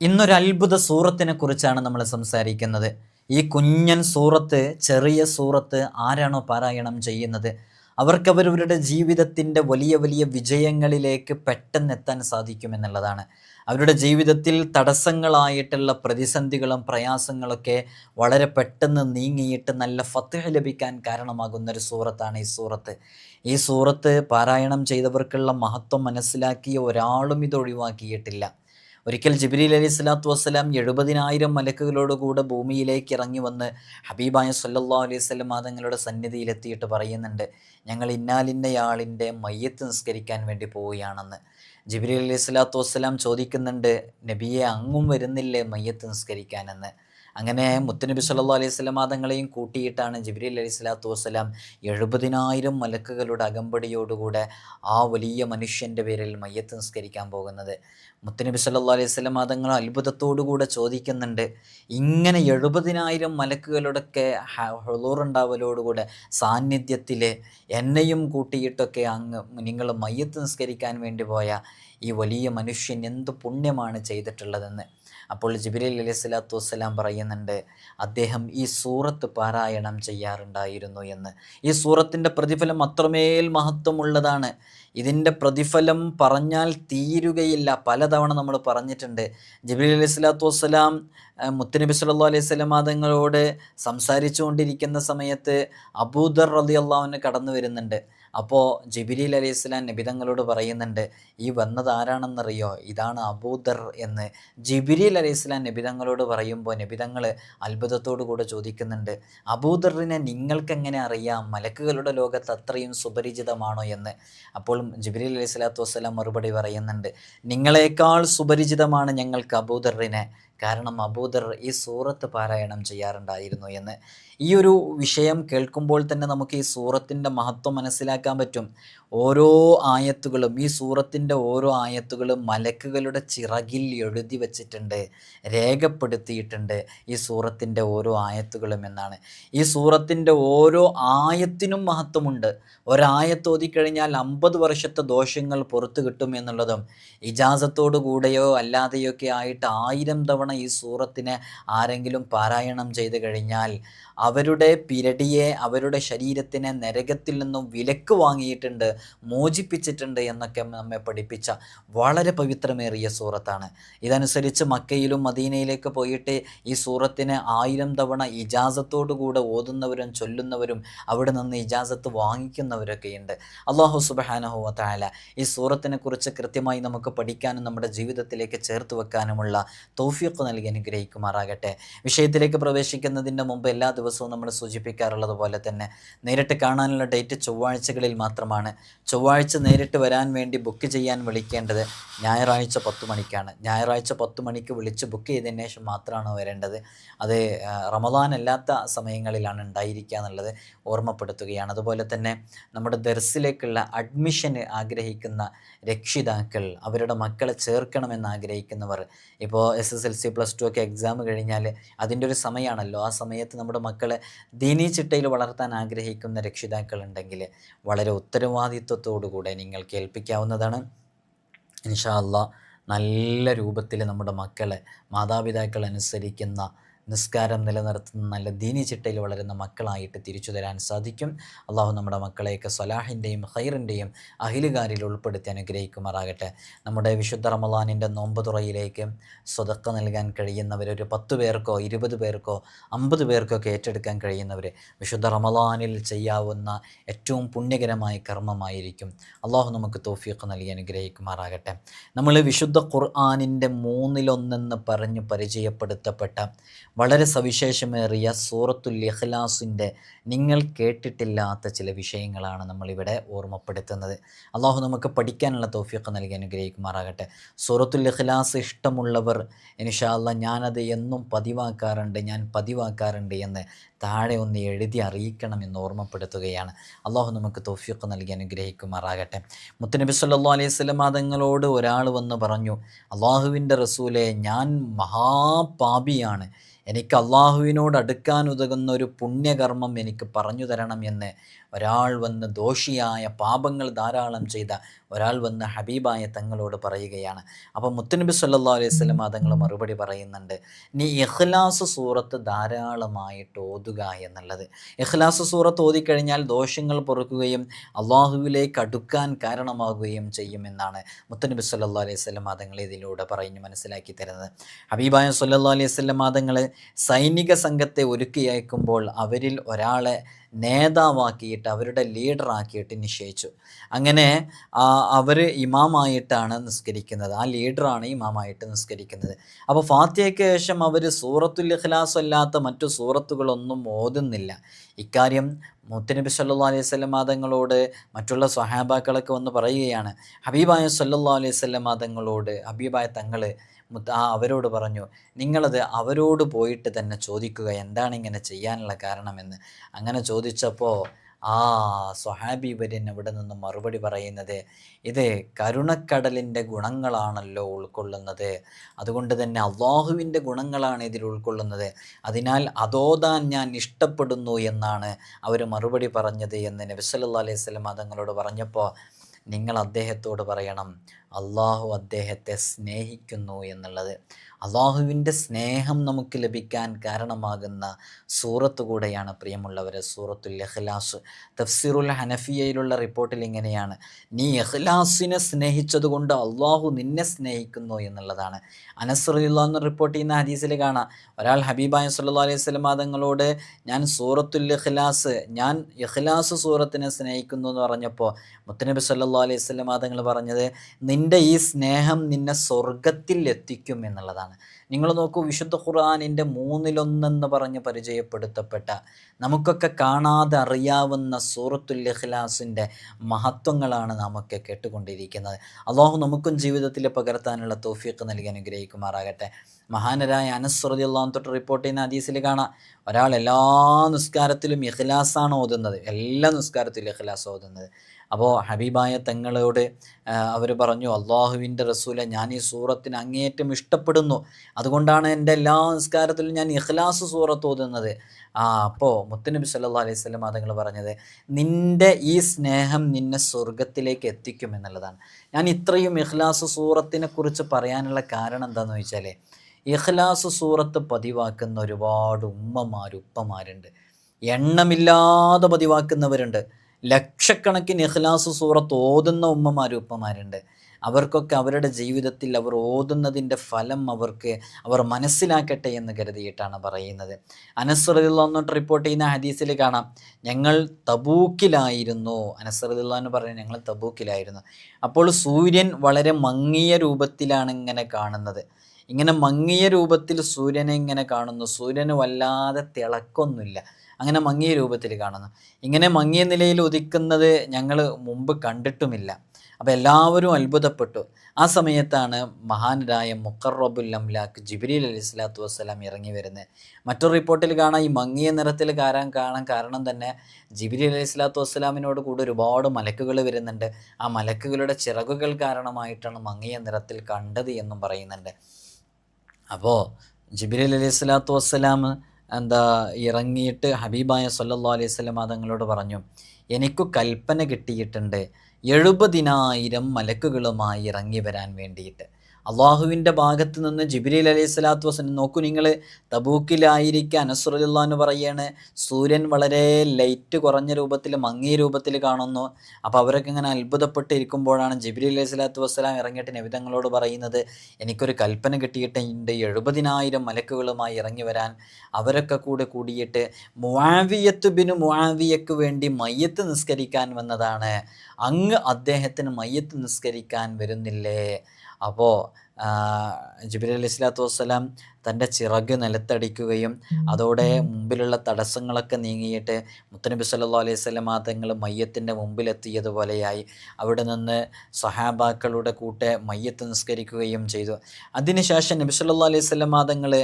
ഇന്നൊരു അത്ഭുത സൂറത്തിനെ കുറിച്ചാണ് നമ്മൾ സംസാരിക്കുന്നത്. ഈ കുഞ്ഞൻ സൂറത്ത് ചെറിയ സൂറത്ത് ആരാണോ പാരായണം ചെയ്യുന്നത്? അവർക്കവരവരുടെ ജീവിതത്തിന്റെ വലിയ വലിയ വിജയങ്ങളിലേക്ക് പെട്ടെന്ന് എത്താൻ സാധിക്കുമെന്നുള്ളതാണ്. അവരുടെ ജീവിതത്തിൽ തടസ്സങ്ങളായിട്ടുള്ള പ്രതിസന്ധികളും പ്രയാസങ്ങളൊക്കെ വളരെ പെട്ടെന്ന് നീങ്ങിയിട്ട് നല്ല ഫത്തഹ ലഭിക്കാൻ കാരണമാകുന്ന ഒരു സൂറത്താണ് ഈ സൂറത്ത്. ഈ സൂറത്ത് പാരായണം ചെയ്തവർക്കുള്ള മഹത്വം മനസ്സിലാക്കിയ ഒരാളും ഇത് ഒഴിവാക്കിയിട്ടില്ല ഒരിക്കൽ ജിബ്രീൽ അലി സ്വലാത്തു വസ്സലാം എഴുപതിനായിരം മലക്കുകളോടുകൂടെ ഭൂമിയിലേക്ക് ഇറങ്ങി വന്ന് ഹബീബായ സല്ലാ അലൈഹി സ്വലം മാതങ്ങളുടെ സന്നിധിയിലെത്തിയിട്ട് പറയുന്നുണ്ട് ഞങ്ങൾ ഇന്നാലിന്നയാളിന്റെ മയ്യത്ത് നിസ്കരിക്കാൻ വേണ്ടി പോവുകയാണെന്ന്. ജിബ്രീൽ അലൈഹി സ്വലാത്തു വസ്സലാം ചോദിക്കുന്നുണ്ട് നബിയെ അങ്ങും വരുന്നില്ലേ മയ്യത്ത് നിസ്കരിക്കാനെന്ന്? അങ്ങനെ മുത്തനബി സല്ലാ അലൈഹി സ്വലാം തങ്ങളെയും കൂട്ടിയിട്ടാണ് ജിബ്രീൽ അലൈഹി സ്വലാത്തു വസ്സലാം എഴുപതിനായിരം മലക്കുകളുടെ അകമ്പടിയോടുകൂടെ ആ വലിയ മനുഷ്യന്റെ പേരിൽ മയ്യത്ത് നിസ്കരിക്കാൻ പോകുന്നത്. മുത്തനബി സല്ലാ അലൈഹി സ്വലാം തങ്ങൾ അത്ഭുതത്തോടുകൂടെ ചോദിക്കുന്നുണ്ട് ഇങ്ങനെ എഴുപതിനായിരം മലക്കുകളുടെയൊക്കെ ഹുളൂറുണ്ടാവലോടുകൂടെ സാന്നിധ്യത്തിൽ എന്നെയും കൂട്ടിയിട്ടൊക്കെ അങ്ങ് നിങ്ങൾ മയ്യത്ത് നിസ്കരിക്കാൻ വേണ്ടി പോയ ഈ വലിയ മനുഷ്യൻ എന്ത് പുണ്യമാണ് ചെയ്തിട്ടുള്ളതെന്ന്. അപ്പോൾ ജിബിലി അലൈഹി സ്വലാത്തു വസ്സലാം പറയുന്നുണ്ട് അദ്ദേഹം ഈ സൂറത്ത് പാരായണം ചെയ്യാറുണ്ടായിരുന്നു എന്ന്. ഈ സൂറത്തിന്റെ പ്രതിഫലം അത്രമേൽ മഹത്വമുള്ളതാണ്. ഇതിന്റെ പ്രതിഫലം പറഞ്ഞാൽ തീരുകയില്ല. പലതവണ നമ്മൾ പറഞ്ഞിട്ടുണ്ട് ജിബിലി അലൈഹി സ്വലാത്തു വസ്സലാം മുത്തനബി സല്ലാ അലൈഹി സ്വലാം തങ്ങളോട് സംസാരിച്ചു കൊണ്ടിരിക്കുന്ന സമയത്ത് അബൂദർ റലി അള്ളാഹുവിന് കടന്നു വരുന്നുണ്ട്. അപ്പോൾ ജിബിരിൽ അലൈഹി സ്വലാം നബിതങ്ങളോട് പറയുന്നുണ്ട് ഈ വന്നത് ആരാണെന്നറിയോ? ഇതാണ് അബൂദർ എന്ന്. ജിബിരിൽ അലൈഹി സ്വലാം നബിതങ്ങളോട് പറയുമ്പോൾ നബിതങ്ങൾ അത്ഭുതത്തോടു കൂടെ ചോദിക്കുന്നുണ്ട് അബൂദറിനെ നിങ്ങൾക്കെങ്ങനെ അറിയാം? മലക്കുകളുടെ ലോകത്ത് അത്രയും സുപരിചിതമാണോ എന്ന്? അപ്പോൾ ജിബിരിൽ അലൈഹി സ്വലാത്തു വസ്സലാം മറുപടി പറയുന്നുണ്ട് നിങ്ങളെക്കാൾ സുപരിചിതമാണ് ഞങ്ങൾക്ക് അബൂദറിനെ. കാരണം അബൂദർ ഈ സൂറത്ത് പാരായണം ചെയ്യാറുണ്ടായിരുന്നു എന്ന്. ഈ ഒരു വിഷയം കേൾക്കുമ്പോൾ തന്നെ നമുക്ക് ഈ സൂറത്തിന്റെ മഹത്വം മനസ്സിലാക്കാൻ പറ്റും. ഓരോ ആയത്തുകളും ഈ സൂറത്തിന്റെ ഓരോ ആയത്തുകളും മലക്കുകളുടെ ചിറകിൽ എഴുതി വച്ചിട്ടുണ്ട് രേഖപ്പെടുത്തിയിട്ടുണ്ട് ഈ സൂറത്തിന്റെ ഓരോ ആയത്തുകളും എന്നാണ്. ഈ സൂറത്തിന്റെ ഓരോ ആയത്തിനും മഹത്വമുണ്ട്. ഒരായത്ത് ഓതിക്കഴിഞ്ഞാൽ അമ്പത് വർഷത്തെ ദോഷങ്ങൾ പുറത്തു കിട്ടും എന്നുള്ളതും ഇജാസത്തോടു കൂടെയോ അല്ലാതെയോ ഒക്കെ ആയിട്ട് ആയിരം തവണ ഈ സൂറത്തിനെ ആരെങ്കിലും പാരായണം ചെയ്ത് കഴിഞ്ഞാൽ അവരുടെ പിരടിയെ അവരുടെ ശരീരത്തിനെ നരകത്തിൽ നിന്നും വിലക്ക് വാങ്ങിയിട്ടുണ്ട്. മോചിപ്പിച്ചിട്ടുണ്ട് എന്നൊക്കെ നമ്മെ പഠിപ്പിച്ച വളരെ പവിത്രമേറിയ സൂറത്താണ്. ഇതനുസരിച്ച് മക്കയിലും മദീനയിലേക്ക് പോയിട്ട് ഈ സൂറത്തിന് ആയിരം തവണ ഇജാസത്തോടുകൂടെ ഓതുന്നവരും ചൊല്ലുന്നവരും അവിടെ നിന്ന് ഇജാസത്ത് വാങ്ങിക്കുന്നവരൊക്കെയുണ്ട്. അള്ളാഹു സുബഹാനഹു താല ഈ സൂറത്തിനെ കുറിച്ച് കൃത്യമായി നമുക്ക് പഠിക്കാനും നമ്മുടെ ജീവിതത്തിലേക്ക് ചേർത്ത് വെക്കാനുമുള്ള തോഫിയൊക്കെ നൽകി അനുഗ്രഹിക്കുമാറാകട്ടെ. വിഷയത്തിലേക്ക് പ്രവേശിക്കുന്നതിന്റെ മുമ്പ് എല്ലാ ദിവസവും നമ്മൾ സൂചിപ്പിക്കാറുള്ളത് പോലെ തന്നെ നേരിട്ട് കാണാനുള്ള ഡേറ്റ് ചൊവ്വാഴ്ചകളിൽ മാത്രമാണ്. ചൊവ്വാഴ്ച നേരിട്ട് വരാൻ വേണ്ടി ബുക്ക് ചെയ്യാൻ വിളിക്കേണ്ടത് ഞായറാഴ്ച പത്ത് മണിക്കാണ്. ഞായറാഴ്ച പത്ത് മണിക്ക് വിളിച്ച് ബുക്ക് ചെയ്തതിന് ശേഷം മാത്രമാണ് വരേണ്ടത്. അത് റമദാൻ അല്ലാത്ത സമയങ്ങളിലാണ് ഉണ്ടായിരിക്കുക എന്നുള്ളത് ഓർമ്മപ്പെടുത്തുകയാണ്. അതുപോലെ തന്നെ നമ്മുടെ ദർസിലേക്കുള്ള അഡ്മിഷന് ആഗ്രഹിക്കുന്ന രക്ഷിതാക്കൾ അവരുടെ മക്കളെ ചേർക്കണമെന്ന് ആഗ്രഹിക്കുന്നവർ ഇപ്പോൾ S S L C plus two ഒക്കെ എക്സാം കഴിഞ്ഞാൽ അതിന്റെ ഒരു സമയമാണല്ലോ. ആ സമയത്ത് നമ്മുടെ മക്കളെ ദീനീ ചിട്ടയിൽ വളർത്താൻ ആഗ്രഹിക്കുന്ന രക്ഷിതാക്കൾ ഉണ്ടെങ്കിൽ വളരെ ഉത്തരവാദിത്വത്തോടുകൂടെ നിങ്ങൾ കേൾപ്പിക്കാവുന്നതാണ്. ഇൻഷാ അല്ലാ നല്ല രൂപത്തിൽ നമ്മുടെ മക്കളെ മാതാപിതാക്കൾ അനുസരിക്കുന്ന നിസ്കാരം നിലനിർത്തുന്ന നല്ല ദീനി ചിട്ടയിൽ വളരുന്ന മക്കളായിട്ട് തിരിച്ചു തരാൻ സാധിക്കും. അള്ളാഹു നമ്മുടെ മക്കളെയൊക്കെ സലാഹിന്റെയും ഹൈറിന്റെയും അഹിലുകാരിൽ ഉൾപ്പെടുത്തി അനുഗ്രഹിക്കുമാറാകട്ടെ. നമ്മുടെ വിശുദ്ധ റമലാനിന്റെ നോമ്പ് തുറയിലേക്ക് സ്വതക്ക നൽകാൻ കഴിയുന്നവർ ഒരു പത്ത് പേർക്കോ ഇരുപത് പേർക്കോ അമ്പത് പേർക്കോ ഒക്കെ ഏറ്റെടുക്കാൻ കഴിയുന്നവർ വിശുദ്ധ റമലാനിൽ ചെയ്യാവുന്ന ഏറ്റവും പുണ്യകരമായ കർമ്മമായിരിക്കും. അള്ളാഹു നമുക്ക് തോഫീഖ് നൽകി അനുഗ്രഹിക്കുമാറാകട്ടെ. നമ്മൾ വിശുദ്ധ ഖുർആാനിന്റെ മൂന്നിലൊന്നെന്ന് പറഞ്ഞ് പരിചയപ്പെടുത്തപ്പെട്ട വളരെ സവിശേഷമേറിയ സൂറത്തുൽ ഇഖ്ലാസിന്റെ നിങ്ങൾ കേട്ടിട്ടില്ലാത്ത ചില വിഷയങ്ങളാണ് നമ്മളിവിടെ ഓർമ്മപ്പെടുത്തുന്നത്. അള്ളാഹു നമുക്ക് പഠിക്കാനുള്ള തോഫിയൊക്കെ നൽകി അനുഗ്രഹിക്കുമാറാകട്ടെ. സൂറത്തുൽ ഇഖ്ലാസ് ഇഷ്ടമുള്ളവർ ഇൻഷാല്ല ഞാനത് എന്നും പതിവാക്കാറുണ്ട് ഞാൻ പതിവാക്കാറുണ്ട് എന്ന് താഴെ ഒന്ന് എഴുതി അറിയിക്കണം എന്ന് ഓർമ്മപ്പെടുത്തുകയാണ്. അള്ളാഹു നമുക്ക് തോഫിയൊക്കെ നൽകി അനുഗ്രഹിക്കുമാറാകട്ടെ. മുത്തനബി സല്ലാ അലൈഹി സ്വലം മാതങ്ങളോട് ഒരാൾ വന്ന് പറഞ്ഞു അള്ളാഹുവിന്റെ റസൂലെ ഞാൻ മഹാപാപിയാണ്. എനിക്ക് അള്ളാഹുവിനോട് അടുക്കാൻ ഉതകുന്ന ഒരു പുണ്യകർമ്മം എനിക്ക് പറഞ്ഞു തരണം എന്ന്. ഒരാൾ വന്ന് ദോഷിയായ പാപങ്ങൾ ധാരാളം ചെയ്ത ഒരാൾ വന്ന് ഹബീബായ തങ്ങളോട് പറയുകയാണ്. അപ്പോൾ മുത്തുനബി സല്ലാ അലൈഹി സ്വലം തങ്ങൾ മറുപടി പറയുന്നുണ്ട്. നീ ഇഖ്ലാസ് സൂറത്ത് ധാരാളമായിട്ട് ഓതുക എന്നുള്ളത്. ഇഖ്ലാസ് സൂറത്ത് ഓതിക്കഴിഞ്ഞാൽ ദോഷങ്ങൾ പൊറുക്കുകയും അള്ളാഹുവിലേക്ക് അടുക്കാൻ കാരണമാകുകയും ചെയ്യുമെന്നാണ് മുത്തുനബി സല്ലാ അലൈഹി സ്വലം തങ്ങൾ ഇതിലൂടെ പറഞ്ഞു മനസ്സിലാക്കി തരുന്നത്. ഹബീബായ സല്ലാ അലൈഹി സ്വലം തങ്ങൾ സൈനിക സംഘത്തെ ഒരുക്കി അയക്കുമ്പോൾ അവരിൽ ഒരാളെ നേതാവാക്കിയിട്ട് അവരുടെ ലീഡറാക്കിയിട്ട് നിശ്ചയിച്ചു. അങ്ങനെ അവർ ഇമാമായിട്ടാണ് നിസ്കരിക്കുന്നത്. ആ ലീഡറാണ് ഇമാമായിട്ട് നിസ്കരിക്കുന്നത്. അപ്പോൾ ഫാത്തിയയ്ക്ക് ശേഷം അവർ സൂറത്തുൽ ഇഖ്ലാസ് അല്ലാത്ത മറ്റു സൂറത്തുകളൊന്നും ഓതുന്നില്ല. ഇക്കാര്യം മുത്തനബി സല്ലാ അലൈഹി സ്വലം മാതങ്ങളോട് മറ്റുള്ള സ്വഹാബാക്കളൊക്കെ വന്ന് പറയുകയാണ്. ഹബീബായ സല്ലാ അലൈഹി സ്വലം മാതങ്ങളോട് ഹബീബായ തങ്ങൾ അവരോട് പറഞ്ഞു നിങ്ങളത് അവരോട് പോയിട്ട് തന്നെ ചോദിക്കുക എന്താണ് ഇങ്ങനെ ചെയ്യാനുള്ള കാരണമെന്ന്. അങ്ങനെ ചോദിച്ചപ്പോൾ ആ സ്വഹാബി വര്യൻ ഇവിടെ നിന്ന് മറുപടി പറയുന്നത് ഇത് കരുണക്കടലിന്റെ ഗുണങ്ങളാണല്ലോ ഉൾക്കൊള്ളുന്നത്. അതുകൊണ്ട് തന്നെ അള്ളാഹുവിന്റെ ഗുണങ്ങളാണ് ഇതിൽ ഉൾക്കൊള്ളുന്നത്. അതിനാൽ അതോതാൻ ഞാൻ ഇഷ്ടപ്പെടുന്നു എന്നാണ് അവർ മറുപടി പറഞ്ഞത് എന്ന് നബിസല്ലാ അലൈഹി സ്വലം തങ്ങളോട് പറഞ്ഞപ്പോൾ നിങ്ങൾ അദ്ദേഹത്തോട് പറയണം. അള്ളാഹു അദ്ദേഹത്തെ സ്നേഹിക്കുന്നു എന്നുള്ളത്. അള്ളാഹുവിന്റെ സ്നേഹം നമുക്ക് ലഭിക്കാൻ കാരണമാകുന്ന സൂറത്ത് കൂടെയാണ് പ്രിയമുള്ളവരെ സൂറത്തുൽ എഹ്ലാസ് തഫ്സീറുൽ ഹനഫിയയിലുള്ള റിപ്പോർട്ടിൽ ഇങ്ങനെയാണ്. നീ ഇഖ്ലാസിനെ സ്നേഹിച്ചതുകൊണ്ട് അള്ളാഹു നിന്നെ സ്നേഹിക്കുന്നു എന്നുള്ളതാണ്. അനസ്റുല്ല എന്ന് റിപ്പോർട്ട് ചെയ്യുന്ന ഹദീസിൽ കാണാം. ഒരാൾ ഹബീബായ സല്ലാ അലൈഹി സ്വലം തങ്ങളോട് ഞാൻ സൂറത്തുൽ ഇഖ്ലാസ് ഞാൻ ഇഖ്ലാസ് സൂറത്തിനെ സ്നേഹിക്കുന്നു എന്ന് പറഞ്ഞപ്പോൾ മുത്തനബി സല്ലാ അലൈഹി സ്വലം തങ്ങൾ പറഞ്ഞത് നിന്റെ ഈ സ്നേഹം നിന്നെ സ്വർഗത്തിൽ എത്തിക്കും എന്നുള്ളതാണ്. നിങ്ങൾ നോക്കൂ വിശുദ്ധ ഖുർആാനിന്റെ മൂന്നിലൊന്നെന്ന് പറഞ്ഞ് പരിചയപ്പെടുത്തപ്പെട്ട നമുക്കൊക്കെ കാണാതെ അറിയാവുന്ന സൂറത്തുൽ ഇഖ്ലാസിന്റെ മഹത്വങ്ങളാണ് നാമൊക്കെ കേട്ടുകൊണ്ടിരിക്കുന്നത്. അള്ളാഹു നമുക്കും ജീവിതത്തിൽ പകർത്താനുള്ള തോഫിയൊക്കെ നൽകി അനുഗ്രഹിക്കുമാറാകട്ടെ. മഹാനരായ അനസ്രതി അള്ളാഹു തൊട്ട് റിപ്പോർട്ട് ചെയ്യുന്ന ഹദീസിൽ കാണാം. ഒരാൾ എല്ലാ നിസ്കാരത്തിലും ഇഖ്ലാസാണ് ഓതുന്നത്. എല്ലാ നിസ്കാരത്തിലും ഇഖ്ലാസ് ഓതുന്നത്. അപ്പോൾ ഹബീബായ തങ്ങളോട് അവർ പറഞ്ഞു അള്ളാഹുവിന്റെ റസൂലെ ഞാൻ ഈ സൂറത്തിന് അങ്ങേയറ്റം ഇഷ്ടപ്പെടുന്നു. അതുകൊണ്ടാണ് എന്റെ എല്ലാ നിസ്കാരത്തിലും ഞാൻ ഇഖ്ലാസ് സൂറത്ത് ഓതുന്നത്. ആ അപ്പോൾ മുത്തനബി സല്ലാ അലൈഹി സ്വലം അതുങ്ങൾ പറഞ്ഞത് നിന്റെ ഈ സ്നേഹം നിന്നെ സ്വർഗത്തിലേക്ക് എത്തിക്കും എന്നുള്ളതാണ്. ഞാൻ ഇത്രയും ഇഖ്ലാസ് സൂറത്തിനെ കുറിച്ച് പറയാനുള്ള കാരണം എന്താണെന്ന് വെച്ചാൽ ഇഖ്ലാസ് സൂറത്ത് പതിവാക്കുന്ന ഒരുപാട് ഉമ്മമാർ ഉപ്പമാരുണ്ട് എണ്ണമില്ലാതെ പതിവാക്കുന്നവരുണ്ട്. ലക്ഷക്കണക്കിന് ഇഖ്ലാസ് സൂറത്ത് ഓതുന്ന ഉമ്മമാരും ഉപ്പമാരുണ്ട്. അവർക്കൊക്കെ അവരുടെ ജീവിതത്തിൽ അവർ ഓതുന്നതിന്റെ ഫലം അവർക്ക് അവർ മനസ്സിലാക്കട്ടെ എന്ന് കരുതിയിട്ടാണ് പറയുന്നത്. അനസ്രദിള്ളന്നിട്ട് റിപ്പോർട്ട് ചെയ്യുന്ന ഹദീസിൽ കാണാം. ഞങ്ങൾ തബൂക്കിലായിരുന്നു. അനസ്രദിള്ള എന്ന് പറയുന്നത് ഞങ്ങൾ തബൂക്കിലായിരുന്നു. അപ്പോൾ സൂര്യൻ വളരെ മങ്ങിയ രൂപത്തിലാണ് ഇങ്ങനെ കാണുന്നത്. ഇങ്ങനെ മങ്ങിയ രൂപത്തിൽ സൂര്യനെ ഇങ്ങനെ കാണുന്നു. സൂര്യന് വല്ലാതെ തിളക്കൊന്നുമില്ല. അങ്ങനെ മങ്ങിയ രൂപത്തിൽ കാണുന്നു. ഇങ്ങനെ മങ്ങിയ നിലയിൽ ഉദിക്കുന്നത് ഞങ്ങൾ മുമ്പ് കണ്ടിട്ടുമില്ല. അപ്പോൾ എല്ലാവരും അത്ഭുതപ്പെട്ടു. ആ സമയത്താണ് മഹാനരായ മുക്കറബുൽ അംലാഖ് ജിബ്രീൽ അലി സ്വലാത്തു വസ്സലാം ഇറങ്ങി വരുന്നത് മറ്റൊരു റിപ്പോർട്ടിൽ കാണാൻ ഈ മങ്ങിയ നിറത്തിൽ കാരാൻ കാണാൻ കാരണം തന്നെ ജിബ്രീൽ അലി സ്വലാത്തു വസ്സലാമിനോട് കൂടെ ഒരുപാട് മലക്കുകൾ വരുന്നുണ്ട്. ആ മലക്കുകളുടെ ചിറകുകൾ കാരണമായിട്ടാണ് മങ്ങിയ നിറത്തിൽ കണ്ടത് എന്നും പറയുന്നുണ്ട്. അപ്പോൾ ജിബ്രീൽ അലി സ്വലാത്തു വസ്സലാം എന്താ ഇറങ്ങിയിട്ട് ഹബീബായ സല്ലാ അലൈഹി സ്വലം തങ്ങളോട് പറഞ്ഞു എനിക്കു കൽപ്പന കിട്ടിയിട്ടുണ്ട് എഴുപതിനായിരം മലക്കുകളുമായി ഇറങ്ങി വരാൻ വേണ്ടിയിട്ട്. അള്ളാഹുവിന്റെ ഭാഗത്ത് നിന്ന് ജിബിരിൽ അലൈഹി സ്വലാത്തു വസ്ലം നോക്കൂ നിങ്ങൾ തബൂക്കിലായിരിക്കുക അനസുറുല്ല എന്ന് പറയാണ് സൂര്യൻ വളരെ ലൈറ്റ് കുറഞ്ഞ രൂപത്തിൽ മങ്ങിയ രൂപത്തിൽ കാണുന്നു. അപ്പോൾ അവരൊക്കെ ഇങ്ങനെ അത്ഭുതപ്പെട്ടിരിക്കുമ്പോഴാണ് ജിബിരി അലൈഹി സ്വലാത്തു വസ്സലാം ഇറങ്ങിയിട്ട് നബിതങ്ങളോട് പറയുന്നത് എനിക്കൊരു കൽപ്പന കിട്ടിയിട്ടുണ്ട് എഴുപതിനായിരം മലക്കുകളുമായി ഇറങ്ങി വരാൻ അവരൊക്കെ കൂടെ കൂടിയിട്ട് മുവാവിയത്ത് ബിനു മുവാവിയക്ക് വേണ്ടി മയ്യത്ത് നിസ്കരിക്കാൻ വന്നതാണ്. അങ്ങ് അദ്ദേഹത്തിന് മയ്യത്ത് നിസ്കരിക്കാൻ വരുന്നില്ലേ? അപ്പോൾ ജിബിലി അലൈഹി സ്വലാത്തു വസ്സലാം തന്റെ ചിറക് നിലത്തടിക്കുകയും അതോടെ മുമ്പിലുള്ള തടസ്സങ്ങളൊക്കെ നീങ്ങിയിട്ട് മുത്തനബി സല്ലാ അലൈഹി സ്വലമ തങ്ങൾ മയ്യത്തിന്റെ മുമ്പിലെത്തിയതുപോലെയായി. അവിടെ നിന്ന് സഹാബാക്കളുടെ കൂട്ടെ മയ്യത്ത് നിസ്കരിക്കുകയും ചെയ്തു. അതിനുശേഷം നബി സല്ലാ അലൈഹി സ്വലം തങ്ങൾ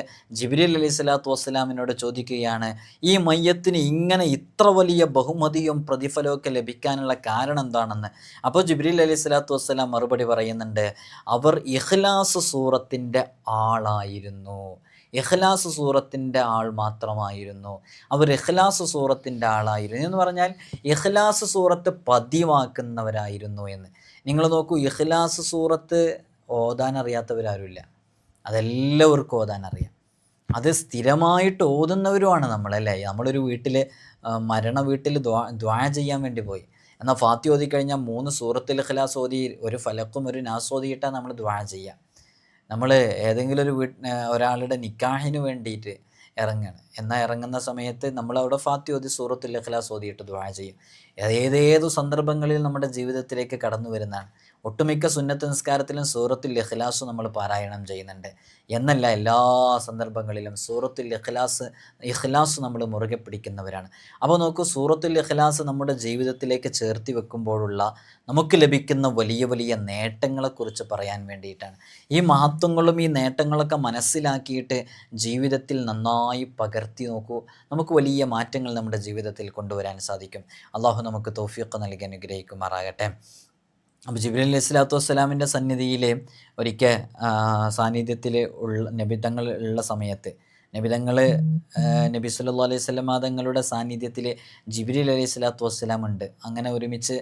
ജിബ്രീൽ അലൈഹി സ്വലാത്തു വസ്സലാമിനോട് ചോദിക്കുകയാണ് ഈ മയ്യത്തിന് ഇങ്ങനെ ഇത്ര വലിയ ബഹുമതിയും പ്രതിഫലമൊക്കെ ലഭിക്കാനുള്ള കാരണം എന്താണെന്ന്? അപ്പോൾ ജിബ്രീൽ അലൈഹി സ്വലാത്തു വസ്സലാം മറുപടി പറയുന്നുണ്ട് അവർ ഇഖ്ലാ ഇഖ്ലാസ് സൂറത്തിന്റെ ആളായിരുന്നു. ഇഖ്ലാസ് സൂറത്തിന്റെ ആൾ മാത്രമായിരുന്നു. അവർ ഇഖ്ലാസ് സൂറത്തിന്റെ ആളായിരുന്നു. എന്ന് പറഞ്ഞാൽ ഇഖ്ലാസ് സൂറത്ത് പതിവാക്കുന്നവരായിരുന്നു എന്ന്. നിങ്ങൾ നോക്കൂ ഇഖ്ലാസ് സൂറത്ത് ഓതാൻ അറിയാത്തവരാരുമില്ല. അതെല്ലാവർക്കും ഓതാൻ അറിയാം. അത് സ്ഥിരമായിട്ട് ഓതുന്നവരുമാണ് നമ്മളല്ലേ നമ്മളൊരു വീട്ടിൽ മരണ വീട്ടിൽ ദ്വാ ദ്വാ ചെയ്യാൻ വേണ്ടി പോയി. എന്നാൽ ഫാത്തി ഓതി കഴിഞ്ഞാൽ മൂന്ന് സൂറത്തിൽ ഖലാസ് ഓതി ഒരു ഫലക്കും ഒരു നാസ് ഓതിയിട്ടാണ് നമ്മൾ ദ്വാ ചെയ്യുക. നമ്മൾ ഏതെങ്കിലും ഒരു വീട്ട് ഒരാളുടെ നിക്കാഹിന് വേണ്ടിയിട്ട് ഇറങ്ങുകയാണ് എന്നാൽ ഇറങ്ങുന്ന സമയത്ത് നമ്മൾ അവിടെ ഫാത്തി ഓതി സൂറത്തുൽ ഇഖ്ലാസ് ഓതിയിട്ട് ദ്വാ ചെയ്യും. ഏതേതു സന്ദർഭങ്ങളിൽ നമ്മുടെ ജീവിതത്തിലേക്ക് കടന്നു വരുന്നതാണ്. ഒട്ടുമിക്ക സുന്നത്ത് നിസ്കാരത്തിലും സൂറത്തുൽ ഇഖ്ലാസ് നമ്മൾ പാരായണം ചെയ്യുന്നുണ്ട്. എന്നല്ല എല്ലാ സന്ദർഭങ്ങളിലും സൂറത്തുൽ ഇഖ്ലാസ് ഇഖ്ലാസ് നമ്മൾ മുറുകെ പിടിക്കുന്നവരാണ്. അപ്പോൾ നോക്കൂ സൂറത്തുൽ ഇഖ്ലാസ് നമ്മുടെ ജീവിതത്തിലേക്ക് ചേർത്തി വെക്കുമ്പോഴുള്ള നമുക്ക് ലഭിക്കുന്ന വലിയ വലിയ നേട്ടങ്ങളെക്കുറിച്ച് പറയാൻ വേണ്ടിയിട്ടാണ്. ഈ മഹത്വങ്ങളും ഈ നേട്ടങ്ങളൊക്കെ മനസ്സിലാക്കിയിട്ട് ജീവിതത്തിൽ നന്നായി പകർത്തി നോക്കൂ. നമുക്ക് വലിയ മാറ്റങ്ങൾ നമ്മുടെ ജീവിതത്തിൽ കൊണ്ടുവരാൻ സാധിക്കും. അള്ളാഹു നമുക്ക് തോഫിയൊക്കെ നൽകി അനുഗ്രഹിക്കുമാറാകട്ടെ. അപ്പോൾ ജിബ്രീൽ അലൈഹി സ്വലാത്തു വസ്സലാമിന്റെ സന്നിധിയിൽ ഒരിക്കൽ സാന്നിധ്യത്തിൽ ഉള്ള നബിത്തങ്ങൾ ഉള്ള സമയത്ത് നബിതങ്ങൾ നബി സല്ലു അലൈഹി സ്വലം തങ്ങളുടെ സാന്നിധ്യത്തിൽ ജിബ്രീൽ അലൈഹി സ്വലാത്തു വസ്സലാം ഉണ്ട്. അങ്ങനെ ഒരുമിച്ച്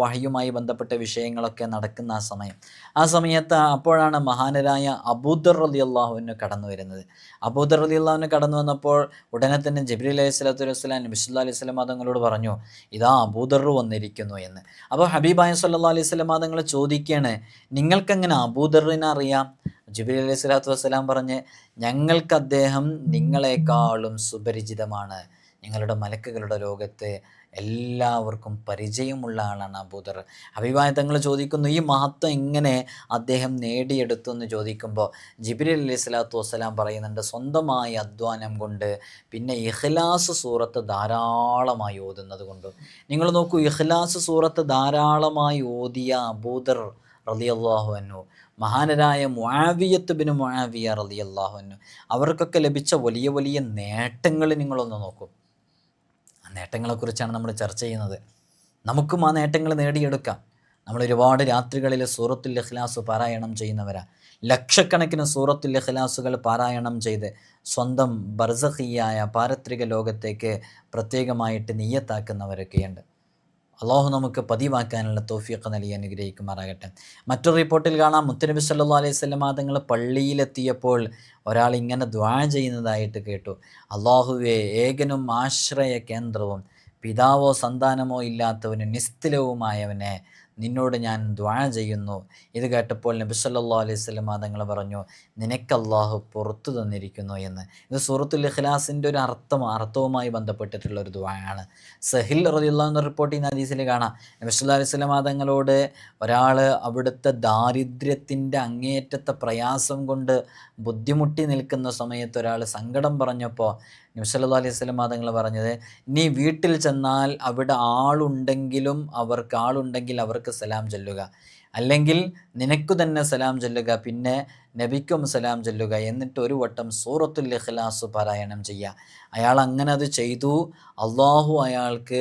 വഹയുമായി ബന്ധപ്പെട്ട വിഷയങ്ങളൊക്കെ നടക്കുന്ന ആ സമയം. ആ സമയത്ത് അപ്പോഴാണ് മഹാനരായ അബൂദർ അലി അള്ളാഹുവിന് കടന്നു വരുന്നത്. അബൂദർ അലി അള്ളാഹുവിന് കടന്നു വന്നപ്പോൾ ഉടനെ തന്നെ ജിബ്രീൽ അലൈഹി സ്വലാത്തു വസ്സലാം നബി സല്ലല്ലാഹു അലൈഹി സ്വലം തങ്ങളോട് പറഞ്ഞു ഇതാ അബൂദർ വന്നിരിക്കുന്നു എന്ന്. അപ്പോൾ ഹബീബായ സല്ലാ അലൈഹി സ്വലം തങ്ങൾ ചോദിക്കുകയാണ് നിങ്ങൾക്കെങ്ങനെ അബൂദറിനെ അറിയാം? ജിബിലി അലൈഹി സ്വലാത്തു വസ്സലാം പറഞ്ഞ് ഞങ്ങൾക്ക് അദ്ദേഹം നിങ്ങളെക്കാളും സുപരിചിതമാണ്. നിങ്ങളുടെ മലക്കുകളുടെ ലോകത്തെ എല്ലാവർക്കും പരിചയമുള്ള ആളാണ് അബൂദർ. അഭിവാദങ്ങൾ ചോദിക്കുന്നു ഈ മഹത്വം എങ്ങനെ അദ്ദേഹം നേടിയെടുത്തു? എന്ന് ചോദിക്കുമ്പോൾ ജിബിലി അലൈഹി സ്വലാത്തു വസ്സലാം പറയുന്നുണ്ട് സ്വന്തമായി അധ്വാനം കൊണ്ട് പിന്നെ ഇഖ്ലാസ് സൂറത്ത് ധാരാളമായി ഓതുന്നത് കൊണ്ടും. നിങ്ങൾ നോക്കൂ ഇഖ്ലാസ് സൂറത്ത് ധാരാളമായി ഓതിയ അബൂദർ റളിയല്ലാഹു അൻഹു. മഹാനരായ മുആവിയത്ത് ഇബ്നു മുആവിയ റളിയല്ലാഹു അൻഹു. അവർക്കൊക്കെ ലഭിച്ച വലിയ വലിയ നേട്ടങ്ങൾ നിങ്ങളൊന്ന് നോക്കൂ. ആ നേട്ടങ്ങളെക്കുറിച്ചാണ് നമ്മൾ ചർച്ച ചെയ്യുന്നത്. നമുക്കും ആ നേട്ടങ്ങൾ നേടിയെടുക്കാം. നമ്മൾ ഒരുപാട് രാത്രികളിൽ സൂറത്തുൽ ഇഖ്ലാസ് പാരായണം ചെയ്യുന്നവരാ. ലക്ഷക്കണക്കിന് സൂറത്തുൽ ഇഖ്ലാസുകൾ പാരായണം ചെയ്ത് സ്വന്തം ബർസഖിയായ പാരത്രിക ലോകത്തേക്ക് പ്രത്യേകമായിട്ട് നീയത്താക്കുന്നവരൊക്കെയുണ്ട് അള്ളാഹു നമുക്ക് പതിവാക്കാനുള്ള തോഫിയൊക്കെ നൽകി അനുഗ്രഹിക്കുമാറാകട്ടെ. മറ്റൊരു റിപ്പോർട്ടിൽ കാണാം. മുത്തനബി സല്ലാ അലൈഹി വസല്ലം തങ്ങൾ പള്ളിയിലെത്തിയപ്പോൾ ഒരാൾ ഇങ്ങനെ ദ്വാ ചെയ്യുന്നതായിട്ട് കേട്ടു. അള്ളാഹുവെ ഏകനും ആശ്രയ കേന്ദ്രവും പിതാവോ സന്താനമോ ഇല്ലാത്തവന് നിസ്തുലവുമായവനെ നിന്നോട് ഞാൻ ദ്വാ ചെയ്യുന്നു. ഇത് കേട്ടപ്പോൾ നബി അലൈഹി തങ്ങൾ പറഞ്ഞു നിനക്ക് അള്ളാഹു പുറത്തു തന്നിരിക്കുന്നു എന്ന്. ഇത് സൂറത്തുൽ ഇഖ്ലാസിന്റെ ഒരു അർത്ഥം അർത്ഥവുമായി ബന്ധപ്പെട്ടിട്ടുള്ള ഒരു ദ്വായാണ്. സഹിൽ എന്ന റിപ്പോർട്ട് ചെയ്യുന്ന ഹദീസിൽ കാണാം. നബി അലൈഹി തങ്ങളോട് ഒരാൾ അവിടുത്തെ ദാരിദ്ര്യത്തിന്റെ അങ്ങേയറ്റത്തെ പ്രയാസം കൊണ്ട് ബുദ്ധിമുട്ടി നിൽക്കുന്ന സമയത്ത് ഒരാൾ സങ്കടം പറഞ്ഞപ്പോൾ നബി സല്ലല്ലാഹു അലൈഹി സ്വലം തങ്ങൾ പറഞ്ഞത് നീ വീട്ടിൽ ചെന്നാൽ അവിടെ ആളുണ്ടെങ്കിലും അവർക്ക് ആളുണ്ടെങ്കിൽ അവർക്ക് സലാം ചൊല്ലുക. അല്ലെങ്കിൽ നിനക്കു തന്നെ സലാം ചൊല്ലുക. പിന്നെ നബിക്കും സലാം ചൊല്ലുക. എന്നിട്ട് ഒരു വട്ടം സൂറത്തുൽ ഇഖ്ലാസ് പാരായണം ചെയ്യുക. അയാൾ അങ്ങനെ അത് ചെയ്തു. അള്ളാഹു അയാൾക്ക്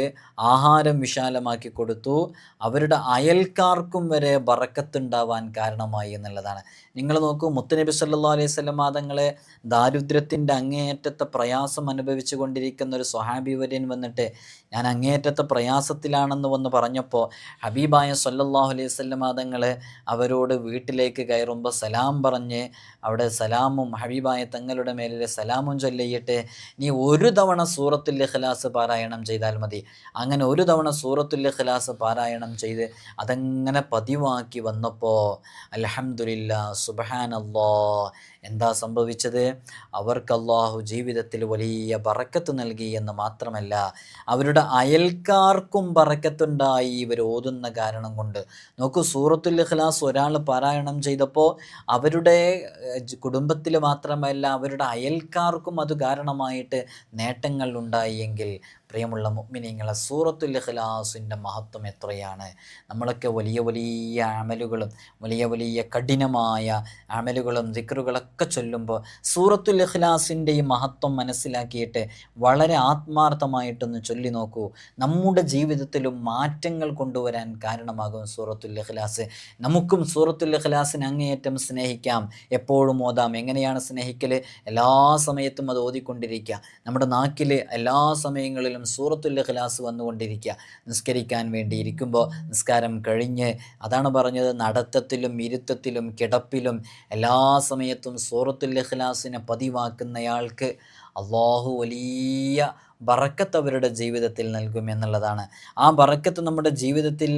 ആഹാരം വിശാലമാക്കി കൊടുത്തു. അവരുടെ അയൽക്കാർക്കും വരെ ബറക്കത്തുണ്ടാവാൻ കാരണമായി എന്നുള്ളതാണ്. നിങ്ങൾ നോക്കൂ മുത്തനബി സല്ലാ അലൈഹി സ്വലം മാതങ്ങളെ ദാരിദ്ര്യത്തിന്റെ അങ്ങേയറ്റത്തെ പ്രയാസം അനുഭവിച്ചു കൊണ്ടിരിക്കുന്ന ഒരു സ്വഹാബി വര്യൻ വന്നിട്ട് ഞാൻ അങ്ങേയറ്റത്തെ പ്രയാസത്തിലാണെന്ന് വന്ന് പറഞ്ഞപ്പോൾ ഹബീബായ സല്ലാഹു അലൈഹി സ്വലം മാതങ്ങൾ അവരോട് വീട്ടിലേക്ക് കയറുമ്പോൾ സലാം പറഞ്ഞ് അവിടെ സലാമും ഹബീബായ തങ്ങളുടെ മേലിലെ സലാമും ചൊല്ലിയിട്ട് നീ ഒരു തവണ സൂറത്തുൽ ഇഖ്ലാസ് പാരായണം ചെയ്താൽ മതി. അങ്ങനെ ഒരു തവണ സൂറത്തുൽ ഇഖ്ലാസ് പാരായണം ചെയ്ത് അതങ്ങനെ പതിവാക്കി വന്നപ്പോൾ അൽഹംദുലില്ലാ സുബ്ഹാനല്ലാ എന്താ സംഭവിച്ചത്? അവർക്ക് അള്ളാഹു ജീവിതത്തിൽ വലിയ ബറക്കത്ത് നൽകി എന്ന് മാത്രമല്ല അവരുടെ അയൽക്കാർക്കും ബറക്കത്തുണ്ടായി. ഇവർ ഓതുന്ന കാരണം കൊണ്ട്. നോക്കൂ സൂറത്തുൽ ഇഖ്ലാസ് ഒരാൾ പാരായണം ചെയ്തപ്പോൾ അവരുടെ കുടുംബത്തിൽ മാത്രമല്ല അവരുടെ അയൽക്കാർക്കും അത് കാരണമായിട്ട് നേട്ടങ്ങൾ ഉണ്ടായി എങ്കിൽ പ്രിയമുള്ള മുഅ്മിനീങ്ങളെ സൂറത്തുൽ ഇഖ്ലാസിന്റെ മഹത്വം എത്രയാണ്? നമ്മളൊക്കെ വലിയ വലിയ അമലുകളും വലിയ വലിയ കഠിനമായ അമലുകളും ദിക്റുകളൊക്കെ ചൊല്ലുമ്പോൾ സൂറത്തുൽ ഇഖ്ലാസിന്റെ ഈ മഹത്വം മനസ്സിലാക്കിയിട്ട് വളരെ ആത്മാർത്ഥമായിട്ടൊന്ന് ചൊല്ലി നോക്കൂ. നമ്മുടെ ജീവിതത്തിലും മാറ്റങ്ങൾ കൊണ്ടുവരാൻ കാരണമാകും സൂറത്തുൽ ഇഖ്ലാസ്. നമുക്കും സൂറത്തുൽ ഇഖ്ലാസിനെ അങ്ങേയറ്റം സ്നേഹിക്കാം. എപ്പോഴും ഓതാം. എങ്ങനെയാണ് സ്നേഹിക്കൽ എല്ലാ സമയത്തും അത് ഓതിക്കൊണ്ടിരിക്കുക. നമ്മുടെ നാക്കിൽ എല്ലാ സമയങ്ങളിലും സൂറത്തുൽ ഇഖ്ലാസ് വന്നുകൊണ്ടിരിക്കുക. നിസ്കരിക്കാൻ വേണ്ടി ഇരിക്കുമ്പോൾ നിസ്കാരം കഴിഞ്ഞ് അതാണ് പറഞ്ഞത് നടത്തത്തിലും ഇരുത്തത്തിലും കിടപ്പിലും എല്ലാ സമയത്തും സൂറത്തുൽ ഇഖ്ലാസിനെ പതിവാക്കുന്നയാൾക്ക് അള്ളാഹു വലിയ ബറക്കത്ത് അവരുടെ ജീവിതത്തിൽ നൽകും എന്നുള്ളതാണ്. ആ ബറക്കത്ത് നമ്മുടെ ജീവിതത്തിൽ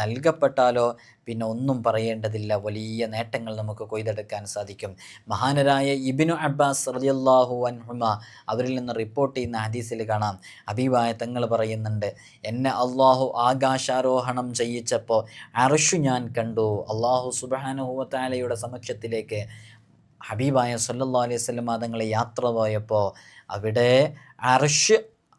നൽകപ്പെട്ടാലോ പിന്നെ ഒന്നും പറയേണ്ടതില്ല. വലിയ നേട്ടങ്ങൾ നമുക്ക് കൊയ്തെടുക്കാൻ സാധിക്കും. മഹാനരായ ഇബിനു അബ്ബാസ് റളിയല്ലാഹു അൻഹുമ അവരിൽ നിന്ന് റിപ്പോർട്ട് ചെയ്യുന്ന ഹദീസിൽ കാണാം. അബീബായ തങ്ങൾ പറയുന്നുണ്ട് എന്നെ അള്ളാഹു ആകാശാരോഹണം ചെയ്യിച്ചപ്പോൾ അറിഷു ഞാൻ കണ്ടു. അള്ളാഹു സുബാനുഹുവത്താലയുടെ സമക്ഷത്തിലേക്ക് ഹബീബായ സല്ലല്ലാഹു അലൈഹി വസല്ലം തങ്ങളെ യാത്ര പോയപ്പോൾ അവിടെ അർഷ്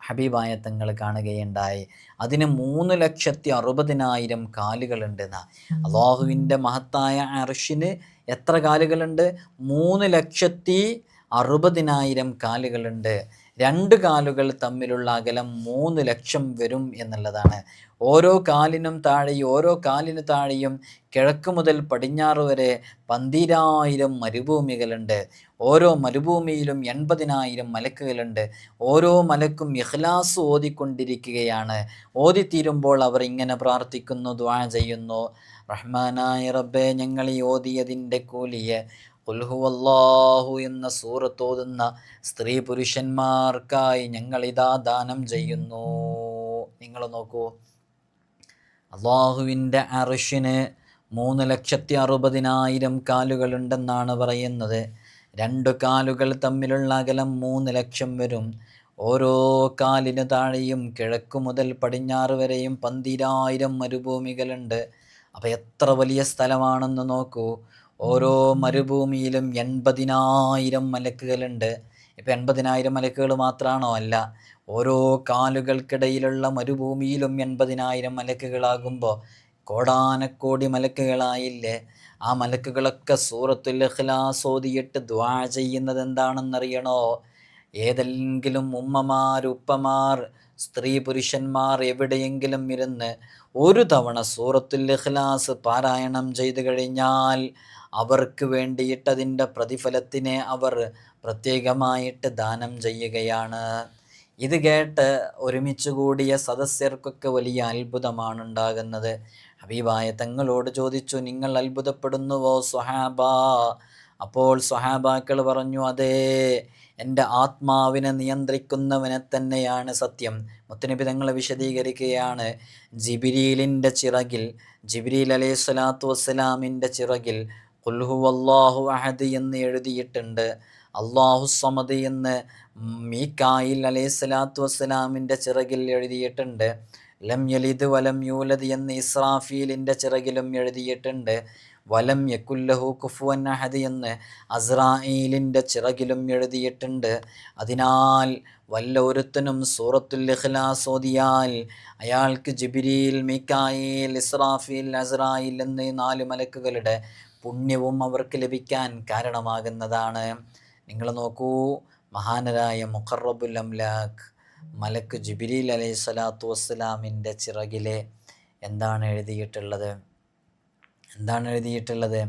ഹബീബായ തങ്ങൾ കാണുകയുണ്ടായി. അതിന് മൂന്ന് ലക്ഷത്തി അറുപതിനായിരം കാലുകളുണ്ടെന്ന. അള്ളാഹുവിന്റെ മഹത്തായ അർഷിന് എത്ര കാലുകളുണ്ട്? മൂന്ന് ലക്ഷത്തി അറുപതിനായിരം കാലുകളുണ്ട്. രണ്ട് കാലുകൾ തമ്മിലുള്ള അകലം മൂന്ന് ലക്ഷം വരും എന്നുള്ളതാണ്. ഓരോ കാലിനും താഴെയും ഓരോ കാലിന് താഴെയും കിഴക്ക് മുതൽ പടിഞ്ഞാറ് വരെ പന്തിരായിരം മരുഭൂമികളുണ്ട്. ഓരോ മരുഭൂമിയിലും എൺപതിനായിരം മലക്കുകളുണ്ട്. ഓരോ മലക്കും ഇഖ്ലാസ് ഓതിക്കൊണ്ടിരിക്കുകയാണ്. ഓതിത്തീരുമ്പോൾ അവർ ഇങ്ങനെ പ്രാർത്ഥിക്കുന്നു ദ്വാ ചെയ്യുന്നു. റഹ്മാനായ റബ്ബെ ഞങ്ങൾ ഈ ഓതിയതിന്റെ കൂലിയെ ഉൽഹുവല്ലാഹു എന്ന സൂറത്തോതുന്ന സ്ത്രീ പുരുഷന്മാർക്കായി ഞങ്ങൾ ഇതാ ദാനം ചെയ്യുന്നു. നിങ്ങൾ നോക്കൂ. അള്ളാഹുവിന്റെ അറിഷിന് മൂന്ന് ലക്ഷത്തി അറുപതിനായിരം കാലുകളുണ്ടെന്നാണ് പറയുന്നത്. രണ്ട് കാലുകൾ തമ്മിലുള്ള അകലം മൂന്ന് ലക്ഷം വരും. ഓരോ കാലിന് താഴെയും കിഴക്കു മുതൽ പടിഞ്ഞാറ് വരെയും പന്തിരായിരം മരുഭൂമികളുണ്ട്. അപ്പോൾ എത്ര വലിയ സ്ഥലമാണെന്ന് നോക്കൂ. ഓരോ മരുഭൂമിയിലും എൺപതിനായിരം മലക്കുകളുണ്ട്. ഇപ്പം എൺപതിനായിരം മലക്കുകൾ മാത്രമാണോ അല്ല ഓരോ കാലുകൾക്കിടയിലുള്ള മരുഭൂമിയിലും എൺപതിനായിരം മലക്കുകളാകുമ്പോൾ കോടാനക്കോടി മലക്കുകളായില്ലേ. ആ മലക്കുകളൊക്കെ സൂറത്തുൽ ഇഖ്ലാസ് ഓതിയിട്ട് ദ്വാ ചെയ്യുന്നത് എന്താണെന്നറിയണോ ഏതെങ്കിലും ഉമ്മമാർ ഉപ്പമാർ സ്ത്രീ പുരുഷന്മാർ എവിടെയെങ്കിലും ഇരുന്ന് ഒരു തവണ സൂറത്തുൽ ഇഖ്ലാസ് പാരായണം ചെയ്തു കഴിഞ്ഞാൽ അവർക്ക് വേണ്ടിയിട്ട് അതിന്റെ പ്രതിഫലത്തിനെ അവർ പ്രത്യേകമായിട്ട് ദാനം ചെയ്യുകയാണ്. ഇത് കേട്ട് ഒരുമിച്ച് കൂടിയ സദസ്യർക്കൊക്കെ വലിയ അത്ഭുതമാണ് ഉണ്ടാകുന്നത്. ഹബീബായ തങ്ങളോട് ചോദിച്ചു നിങ്ങൾ അത്ഭുതപ്പെടുന്നുവോ സ്വഹാബ? അപ്പോൾ സ്വഹാബാക്കൾ പറഞ്ഞു അതെ എന്റെ ആത്മാവിനെ നിയന്ത്രിക്കുന്നവനെ തന്നെയാണ് സത്യം. മുത്തനബി തങ്ങൾ വിശദീകരിക്കുകയാണ് ജിബിരീലിന്റെ ചിറകിൽ ജിബിരിൽ അലൈഹി സ്വലാത്തു വസ്സലാമിന്റെ ചിറകിൽ കുൽഹു അള്ളാഹു അഹദ് എന്ന് എഴുതിയിട്ടുണ്ട്. അള്ളാഹു സമദ് എന്ന് മീക്കായിൽ അലൈഹി സ്വലാത്തു വസ്സലാമിന്റെ ചിറകിൽ എഴുതിയിട്ടുണ്ട്. ലം യലിദ് വലം യൂലദ് എന്ന് ഇസ്രാഫീലിന്റെ ചിറകിലും എഴുതിയിട്ടുണ്ട്. വലം യക്കുല്ലഹു കുഫുവൻ അഹദ് എന്ന് അസ്രായിലിന്റെ ചിറകിലും എഴുതിയിട്ടുണ്ട്. അതിനാൽ വല്ല ഒരുത്തനും സൂറത്തുൽ ഇഖ്ലാസ് ഓതിയാൽ അയാൾക്ക് ജിബിരിയിൽ മിക്കായിൽ ഇസ്രാഫീൽ അസ്രായിൽ എന്നീ നാല് മലക്കുകളുടെ പുണ്യവും അവർക്ക് ലഭിക്കാൻ കാരണമാകുന്നതാണ്. നിങ്ങൾ നോക്കൂ മഹാനരായ മുഖറബുൽ അംലാഖ് മലക്ക് ജിബിരിൽ അലൈഹി സ്വലാത്തു വസ്സലാമിന്റെ ചിറകിലെ എന്താണ് എഴുതിയിട്ടുള്ളത്? എന്താണ് എഴുതിയിട്ടുള്ളത്?